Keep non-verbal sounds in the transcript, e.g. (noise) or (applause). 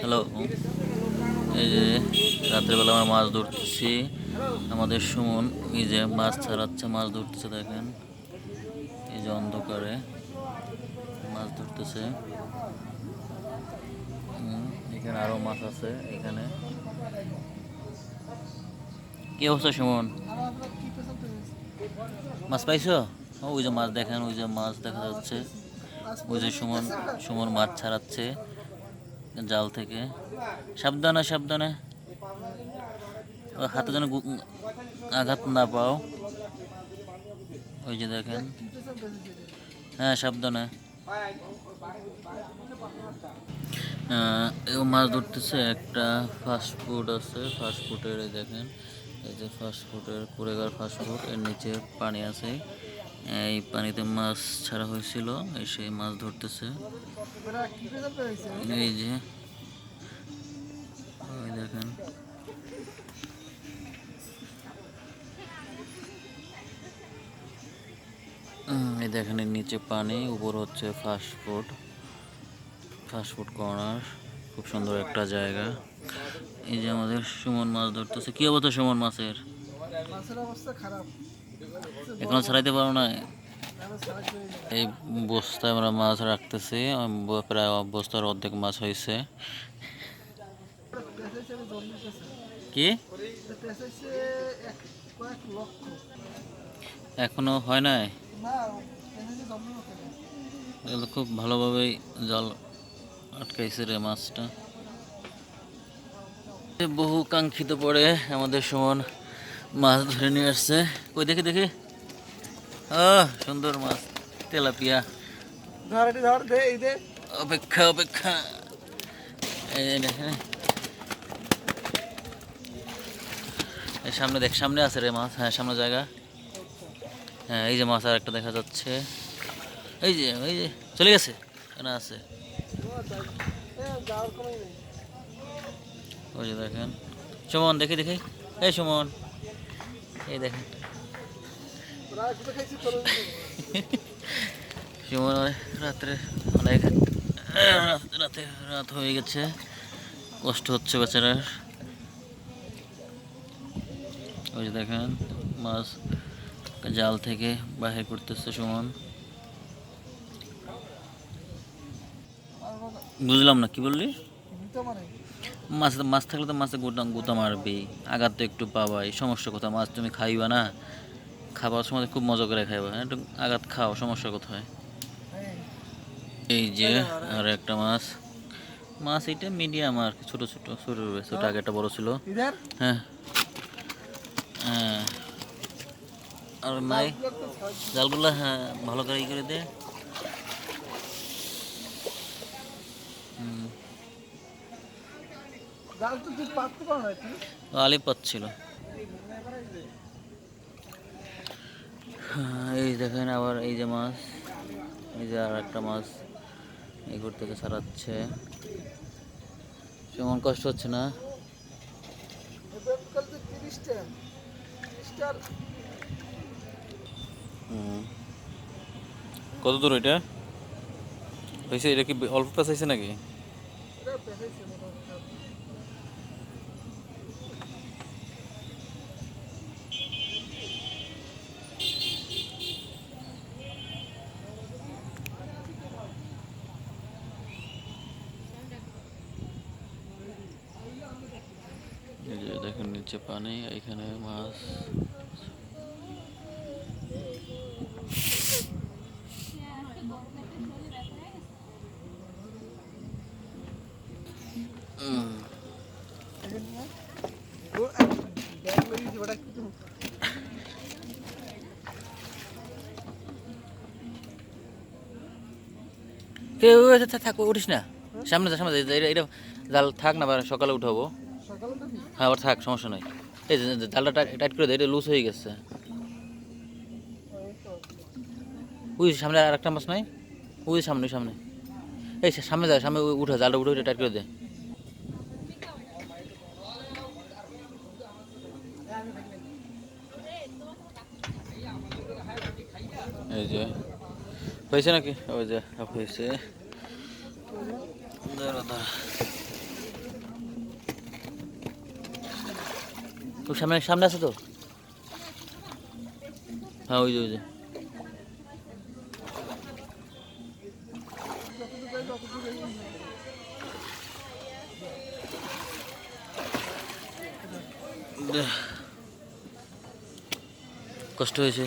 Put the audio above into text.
Hello, এই যে রাত্রেবেলা আমরা মাছ ধরতেছি। আমাদের সুমন এই যে মাছ ছাড়াচ্ছে, মাছ ধরতেছে দেখেন। এই যে অন্ধকারে মাছ ধরতেছে। এখানে আরও মাছ আছে এখানে। কি অবস্থা সুমন? মাছ পাইছো? ওই যে মাছ দেখেন, ওই যে মাছ দেখা যাচ্ছে। ওই যে সুমন সুমন মাছ ছাড়াচ্ছে জাল থেকে। সাবধানে সাবধানে। হাতে যেন আঘাত না পাও। ওই যে দেখেন। হ্যাঁ সাবধানে। এও মাছ ধরতেছে একটা ফাস্ট ফুড আছে। ফাস্ট ফুডের দেখেন। এই যে ফাস্ট ফুডের কুড়েগার ফাস্ট ফুড এর নিচে পানি আছে। এই পানিতে মাছ ছাড়া হয়েছিল, এই সেই মাছ ধরতেছে। এই যে দেখেন। এই দেখেন নিচে পানি, উপর হচ্ছে fast food fast food corner খুব সুন্দর একটা জায়গা। এই যে আমাদের সুমন মাছ ধরতেছে। কি অবস্থা সুমন মাছের? মাছের অবস্থা খারাপ। এখনও ছাড়াইতে পারো না। এই বস্তায় আমরা মাছ রাখতেছি। প্রায় বস্তার অর্ধেক মাছ হয়েছে। কি? এখনও হয় নাই? এগুলো খুব ভালোভাবেই জাল আটকাইছে রে মাছটা। বহু কাঙ্ক্ষিত পড়ে আমাদের সুমন। মাছ ধরে নিয়ে আসছে। কই দেখি দেখি। ও সুন্দর মাছ তেলাপিয়া। অপেক্ষা অপেক্ষা। এই সামনে দেখ সামনে আছে রে মাছ হ্যাঁ সামনে জায়গা। হ্যাঁ এই যে মাছ আর একটা দেখা যাচ্ছে। এই যে এই যে চলে গেছে? এখানে আছে। ওই যে দেখেন। সুমন দেখি দেখি। এই সুমন। এই দেখেন। (laughs) সুমন রাত্রে অনেক রাতে রাত হয়ে গেছে। কষ্ট হচ্ছে বেচারার। ওই যে দেখেন মাছ জাল থেকে বাহির করতেছে সুমন। বুঝলাম না কি বললি? মানে? মাছ মাছ থাকলে তো মাছে গোটা গোতা মারবি। আঘাত তো একটু পাবাই সমস্যা কোথায়? মাছ তুমি খাইবা না? খাবার সময় খুব মজা করে খাইবা। একটু আঘাত খাও সমস্যা কোথায়? এই যে আর একটা মাছ। মাছ এটা মিডিয়াম আর কি, ছোট ছোট ছোট ছোট আগে একটা বড় ছিল। হ্যাঁ। হ্যাঁ। আর নাই জালগুলো হ্যাঁ ভালো করে ই করে দে। জাল তো তুই পাততে পারো না তুই আলি পাচ্ছিল এই দেখেন আবার এই যে মাছ, এই যে আর একটা মাছ এই ঘর থেকে সারাচ্ছে কেমন কষ্ট হচ্ছে না। কত দূর এটা? হয়েছে এটা কি অল্প পেঁচ হয়েছে নাকি এটা পেঁচাইছে মোটামুটি এই নিচে পানি এখানে মাছ। থাক, থাক উঠিস না। সামনে যা সামনে এটা জাল থাক না সকালে উঠাবো। সকালে হ্যাঁ আবার থাক সমস্যা নাই। এই যে, জালটা টাইট করে দে এটা লুজ হয়ে গেছে। ওই সামনে আর একটা মাছ নাই? ওই সামনে সামনে। এই সামনে যা সামনে উঠা জালটা উঠে উঠে টাইট করে দে। এই যে হয়েছে নাকি? ওই যে হয়েছে। দাঁড়া দাঁড়া তোর সামনে সামনে আছে তো? হ্যাঁ ওই যে ওই যে। কষ্ট হয়েছে।